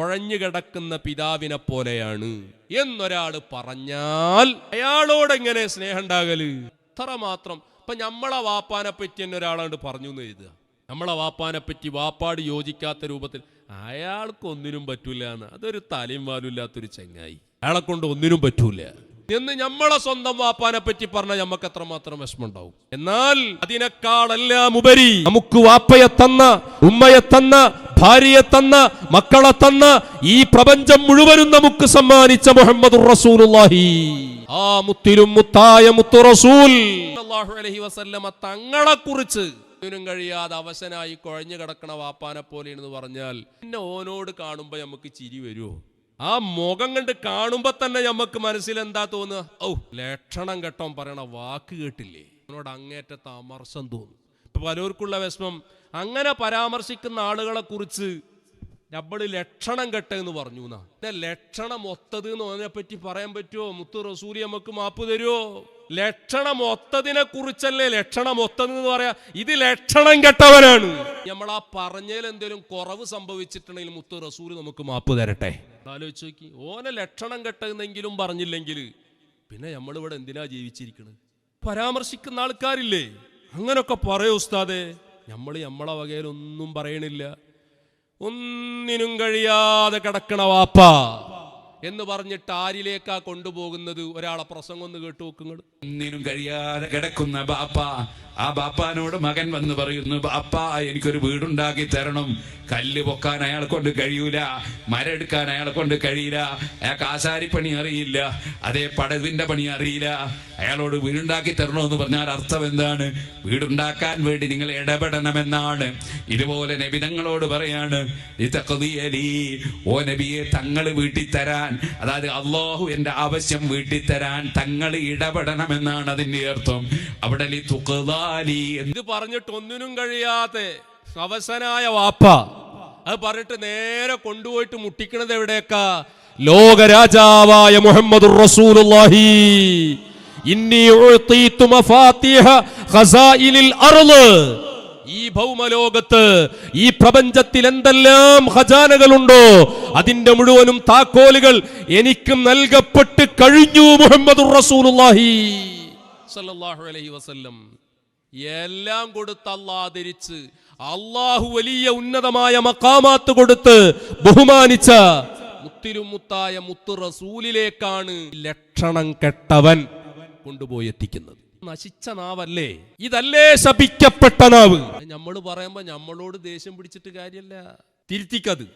കിടക്കുന്ന പിതാവിനെ പോലെയാണ് എന്നൊരാൾ പറഞ്ഞാൽ അയാളോട് എങ്ങനെ സ്നേഹം ഉണ്ടാകൽ അത്ര മാത്രം ഇപ്പൊ നമ്മളെ വാപ്പാനെ പറ്റി തന്നെ ഒരാളാണ്ട് പറഞ്ഞു എന്ന് എഴുതുക. നമ്മളെ വാപ്പാനെ പറ്റി വാപ്പാട് യോജിക്കാത്ത രൂപത്തിൽ അയാൾക്കൊന്നിനും പറ്റൂല എന്ന് അതൊരു തലയും വാലും ഇല്ലാത്തൊരു ചങ്ങായി. അയാളെ കൊണ്ട് ഒന്നിനും പറ്റൂല എന്ന് നമ്മളെ സ്വന്തം വാപ്പാനെ പറ്റി പറഞ്ഞാൽ നമുക്ക് എത്രമാത്രം വിഷമം ഉണ്ടാവും എന്നാൽ അതിനേക്കാളെല്ലാം ഉപരി നമുക്ക് വാപ്പയെ തന്ന ഉമ്മയെ തന്ന ഭാര്യയെ തന്ന മക്കളെ തന്ന ഈ പ്രപഞ്ചം മുഴുവനും നമുക്ക് സമ്മാനിച്ച മുഹമ്മദ് റസൂലുള്ളാഹി. ആ മുത്തിലും മുത്തായ മുത്തു റസൂൽ അലൈഹി വസല്ലമ തങ്ങളെ കുറിച്ച് ഇതിനും കഴിയാതെ അവശനായി കുഴഞ്ഞു കിടക്കണ വാപ്പാനെ പോലെയെന്ന് പറഞ്ഞാൽ പിന്നെ ഓനോട് കാണുമ്പോ നമുക്ക് ചിരി വരുമോ ആ മുഖം കണ്ട് കാണുമ്പോ തന്നെ നമുക്ക് മനസ്സിൽ എന്താ തോന്നുക? ഔ ലക്ഷണം കെട്ടോൻ പറയണ വാക്ക് കേട്ടില്ലേ? അവനോട് അങ്ങേറ്റത്തെ അമർശം തോന്നും. ഇപ്പൊ പലർക്കുള്ള വിഷമം അങ്ങനെ പരാമർശിക്കുന്ന ആളുകളെ കുറിച്ച് നമ്മൾ ലക്ഷണം കെട്ടെന്ന് പറഞ്ഞു എന്നാ. ലക്ഷണം ഒത്തത് എന്ന് അതിനെ പറ്റി പറയാൻ പറ്റുമോ മുത്തു റസൂലി നമുക്ക് മാപ്പ് തരുമോ ലക്ഷണം ഒത്തതിനെ കുറിച്ചല്ലേ ലക്ഷണം ഒത്തത് എന്ന് പറയാ? ഇത് ലക്ഷണം കെട്ടവനാണ്. നമ്മൾ ആ പറഞ്ഞതിൽ എന്തെങ്കിലും കുറവ് സംഭവിച്ചിട്ടുണ്ടെങ്കിൽ മുത്തു റസൂൽ നമുക്ക് മാപ്പ് തരട്ടെ. ആലോചിച്ച് നോക്കി ഓനെ ലക്ഷണം കെട്ടെന്നെങ്കിലും പറഞ്ഞില്ലെങ്കിൽ പിന്നെ നമ്മളിവിടെ എന്തിനാ ജീവിച്ചിരിക്കുന്നത് പരാമർശിക്കുന്ന ആൾക്കാരില്ലേ? അങ്ങനൊക്കെ പറയൂ ഉസ്താദേ. നമ്മൾ നമ്മളെ വകയിലൊന്നും പറയണില്ല. ഒന്നിനും കഴിയാതെ കിടക്കണ വാപ്പ. എന്ന് പറഞ്ഞിട്ട് ആരിലേക്കാ കൊണ്ടുപോകുന്നത്? ഒരാളെ പ്രസംഗം ഒന്ന് കേട്ടു നോക്കുങ്ങൾ ഒന്നിനും കഴിയാതെ കിടക്കുന്ന ബാപ്പ ആ ബാപ്പാനോട് മകൻ വന്ന് പറയുന്നു ബാപ്പ എനിക്കൊരു വീടുണ്ടാക്കി തരണം. കല്ല് പൊക്കാൻ അയാളെ കൊണ്ട് കഴിയൂല മരം എടുക്കാൻ അയാളെ കൊണ്ട് കഴിയില്ല അയാൾക്ക് ആശാരിപ്പണി അറിയില്ല അതേ പടവിന്റെ പണി അറിയില്ല. അയാളോട് വീടുണ്ടാക്കി തരണമെന്ന് പറഞ്ഞാൽ അർത്ഥം എന്താണ്? വീടുണ്ടാക്കാൻ വേണ്ടി നിങ്ങൾ ഇടപെടണമെന്നാണ്. ഇതുപോലെ നബിതങ്ങളോട് പറയാണ് ഓ നബിയെ തങ്ങൾ വീട്ടിൽ തരാൻ അതായത് അള്ളാഹു എന്റെ ആവശ്യം വീട്ടിൽ തരാൻ തങ്ങൾ ഇടപെടണമെന്നാണ് അതിന്റെ അർത്ഥം. അവിടെ ഇത് പറഞ്ഞിട്ട് ഒന്നിനും കഴിയാതെ അവസനായ വാപ്പ അത് പറഞ്ഞിട്ട് നേരെ കൊണ്ടുപോയിട്ട് മുട്ടിക്കണത് എവിടെയൊക്കെ? ലോകരാജാവായ മുഹമ്മദ് റസൂലുള്ളാഹി. ഇന്നി ഖസായിലിൽ അർൾ ഈ ഭൗമലോകത്ത് ഈ പ്രപഞ്ചത്തിൽ എന്തെല്ലാം ഖജാനകളുണ്ടോ അതിന്റെ മുഴുവനും താക്കോലുകൾ എനിക്ക് നൽകപ്പെട്ട് കഴിഞ്ഞു മുഹമ്മദ് റസൂലുള്ളാഹി അലൈഹി വസല്ലം. എല്ലാം കൊടുത്ത് ആദരിച്ച് അള്ളാഹു വലിയ ഉന്നതമായ മക്കാമാത്ത് കൊടുത്ത് ബഹുമാനിച്ച മുത്തിലും മുത്തായ മുത്തു റസൂലിലേക്കാണ് ലക്ഷണം കെട്ടവൻ കൊണ്ടുപോയി എത്തിക്കുന്നത്. നശിച്ച നാവല്ലേ ഇതല്ലേ ശപിക്കപ്പെട്ട നാവ്? നമ്മൾ പറയുമ്പോ നമ്മളോട് ദേഷ്യം പിടിച്ചിട്ട് കാര്യമല്ല തിരുത്തിക്കത്.